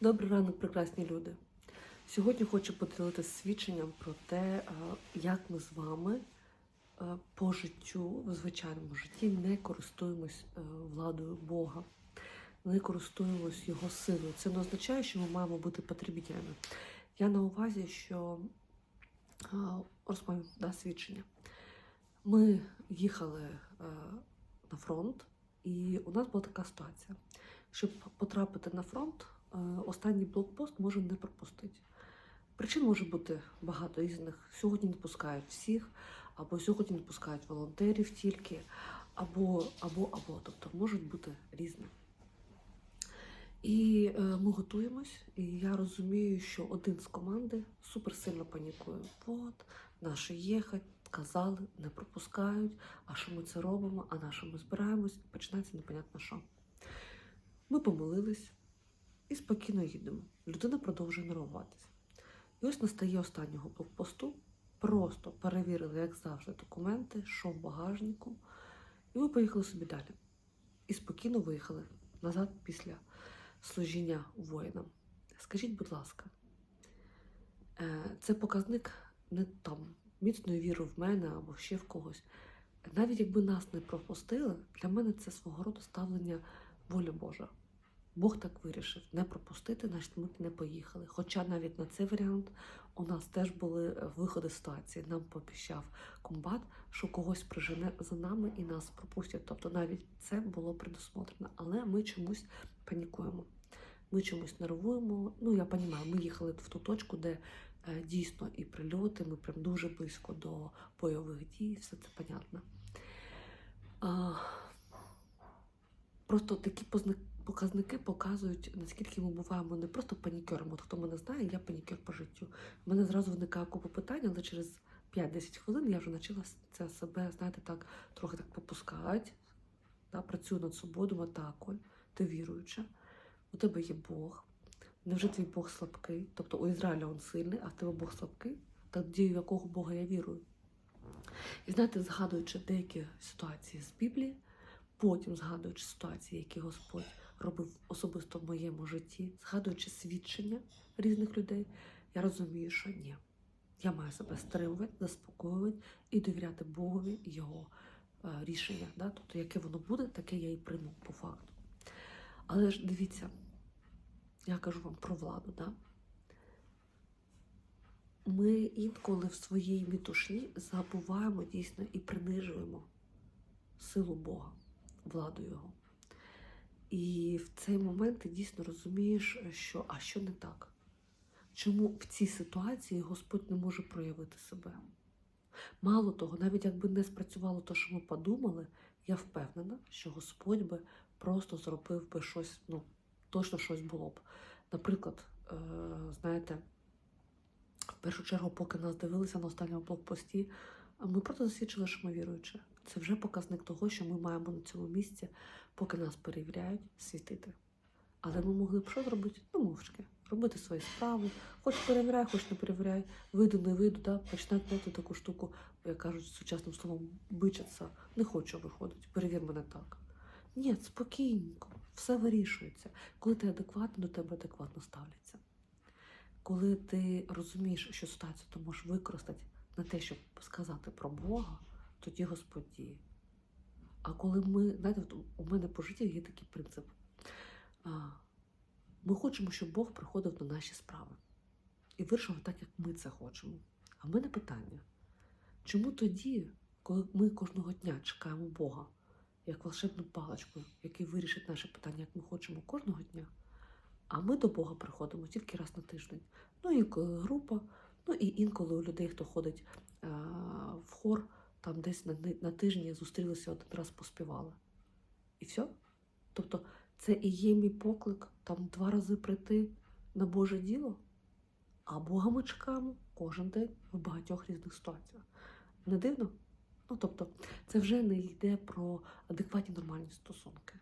Добрий ранок, прекрасні люди. Сьогодні хочу поділитися свідченням про те, е, як ми з вами е, по життю, в звичайному житті, не користуємось е, владою Бога, не користуємось Його силою. Це не означає, що ми маємо бути потребітями. Я на увазі, що розповім да, свідчення. Ми їхали на фронт, і у нас була така ситуація. Щоб потрапити на фронт, останній блокпост може не пропустити. Причин може бути багато різних. Сьогодні не пускають всіх, або сьогодні не пускають волонтерів тільки, або, або, або. Тобто можуть бути різні. І е, ми готуємось, і я розумію, що один з команди суперсильно панікує. От, наші їхать, казали, не пропускають, а що ми це робимо, а на що ми збираємось, починається непонятно що. Ми помилились і спокійно їдемо. Людина продовжує нервуватися. І ось настає останнього блокпосту. Просто перевірили, як завжди, документи, що в багажнику. І ми поїхали собі далі. І спокійно виїхали назад після служіння воїнам. Скажіть, будь ласка, е, це показник не там міцної віри в мене або ще в когось. Навіть якби нас не пропустили, для мене це свого роду ставлення волі Божа. Бог так вирішив не пропустити, значить ми не поїхали. Хоча навіть на цей варіант у нас теж були е, виходи з ситуації. Нам пообіцяв комбат, що когось прижене за нами і нас пропустять. Тобто навіть це було предусмотрено. Але ми чомусь панікуємо. Ми чомусь нервуємо. Ну, я розумію, ми їхали в ту точку, де е, дійсно і прильоти, ми прям дуже близько до бойових дій, все це понятно. Просто такі позна- показники показують, наскільки ми буваємо не просто панікером. От хто мене знає, я панікер по життю. У мене зразу виникає купа питань, але через 5-10 хвилин я вже це себе, знаєте, так трохи так попускати. Да, працюю над собою, думаю, так, Оль, ти віруюча, у тебе є Бог. Невже твій Бог слабкий? Тобто у Ізраїля він сильний, а в тебе Бог слабкий? Тоді в якого Бога я вірую? І знаєте, згадуючи деякі ситуації з Біблії, потім згадуючи ситуації, які Господь робив особисто в моєму житті, згадуючи свідчення різних людей, я розумію, що ні. Я маю себе стримувати, заспокоювати і довіряти Богові його е, рішення. Да? Тобто, яке воно буде, таке я і прийму по факту. Але ж дивіться, я кажу вам про владу. Да? Ми інколи в своїй мітушні забуваємо дійсно і принижуємо силу Бога, владу Його. І в цей момент ти дійсно розумієш, що а що не так? Чому в цій ситуації Господь не може проявити себе? Мало того, навіть якби не спрацювало те, що ми подумали, я впевнена, що Господь би просто зробив би щось, ну, точно щось було б. Наприклад, е, знаєте, в першу чергу, поки нас дивилися на останньому блокпості, ми просто засвідчили, що ми віруючі. Це вже показник того, що ми маємо на цьому місці, поки нас перевіряють, світити. Але ми могли б що зробити? Ну, мовчки, робити свої справи. Хоч перевіряй, хоч не перевіряй, вийду, не вийду, да? починати знаєте, таку штуку, як кажуть сучасним словом, бичаться. Не хочу виходити, перевір мене так. Ні, спокійненько, все вирішується. Коли ти адекватно, до тебе адекватно ставляться. Коли ти розумієш, що ситуацію ти можеш використати на те, щоб сказати про Бога, тоді Господь діє. А коли ми, знаєте, у мене по житті є такий принцип. Ми хочемо, щоб Бог приходив на наші справи і вирішив так, як ми це хочемо. А в мене питання: чому тоді, коли ми кожного дня чекаємо Бога, як волшебну паличку, який вирішить наше питання, як ми хочемо кожного дня, а ми до Бога приходимо тільки раз на тиждень. Ну, інколи група, ну і інколи у людей, хто ходить а, в хор, там десь на, на тижні зустрілися один раз поспівали. І все. Тобто, це і є мій поклик там два рази прийти на Боже діло, а Бога ми чекаємо кожен день в багатьох різних ситуаціях. Не дивно? Ну, тобто, це вже не йде про адекватні нормальні стосунки.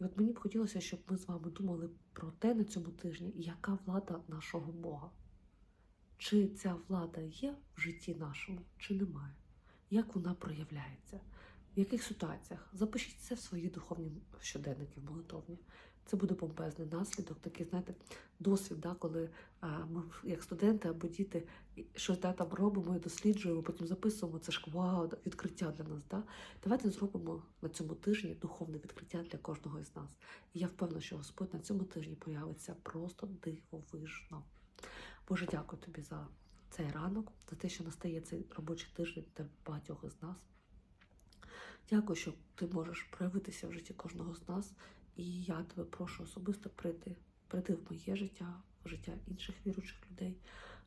І от мені б хотілося, щоб ми з вами думали про те на цьому тижні, яка влада нашого Бога. Чи ця влада є в житті нашому, чи немає? Як вона проявляється? В яких ситуаціях? Запишіть це в свої духовні щоденники в молитовні. це буде помпезний наслідок, такий, знаєте, досвід, да, коли ми, як студенти або діти, щось да, там робимо і досліджуємо, потім записуємо. Це ж вау, відкриття для нас. Да? Давайте зробимо на цьому тижні духовне відкриття для кожного із нас. І я впевнена, що Господь на цьому тижні появиться просто дивовижно. Боже, дякую тобі за цей ранок, за те, що настає цей робочий тиждень для багатьох із нас. Дякую, що ти можеш проявитися в житті кожного з нас. І я тебе прошу особисто прийти, прийти в моє життя, в життя інших віруючих людей,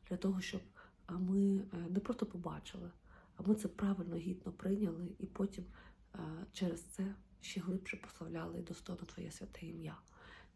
для того, щоб ми е, не просто побачили, а ми це правильно, гідно прийняли, і потім е, через це ще глибше прославляли і достойно Твоє святе ім'я.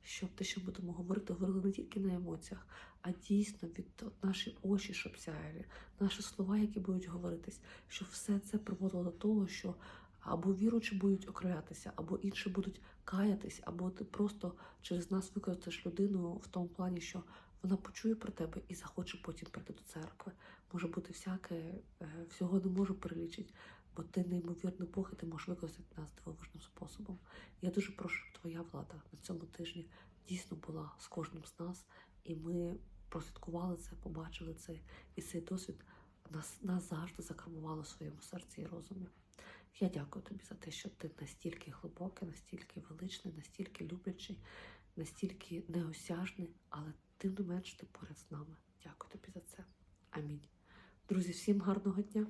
Щоб те, що будемо говорити, говорили не тільки на емоціях, а дійсно від наші очі, щоб сяяли, наші слова, які будуть говоритись, щоб все це приводило до того, що або віруючі будуть окроятися, або інші будуть каятись, або ти просто через нас використаєш людину в тому плані, що вона почує про тебе і захоче потім прийти до церкви. Може бути всяке, е, всього не можу перелічити, бо ти неймовірний Бог, і ти можеш використати нас дивовижним способом. Я дуже прошу, щоб твоя влада на цьому тижні дійсно була з кожним з нас, і ми прослідкували це, побачили це, і цей досвід нас назавжди закарбувало в своєму серці і розумі. Я дякую тобі за те, що ти настільки глибокий, настільки величний, настільки люблячий, настільки неосяжний, але тим не менш ти поряд з нами. Дякую тобі за це. Амінь. Друзі, всім гарного дня!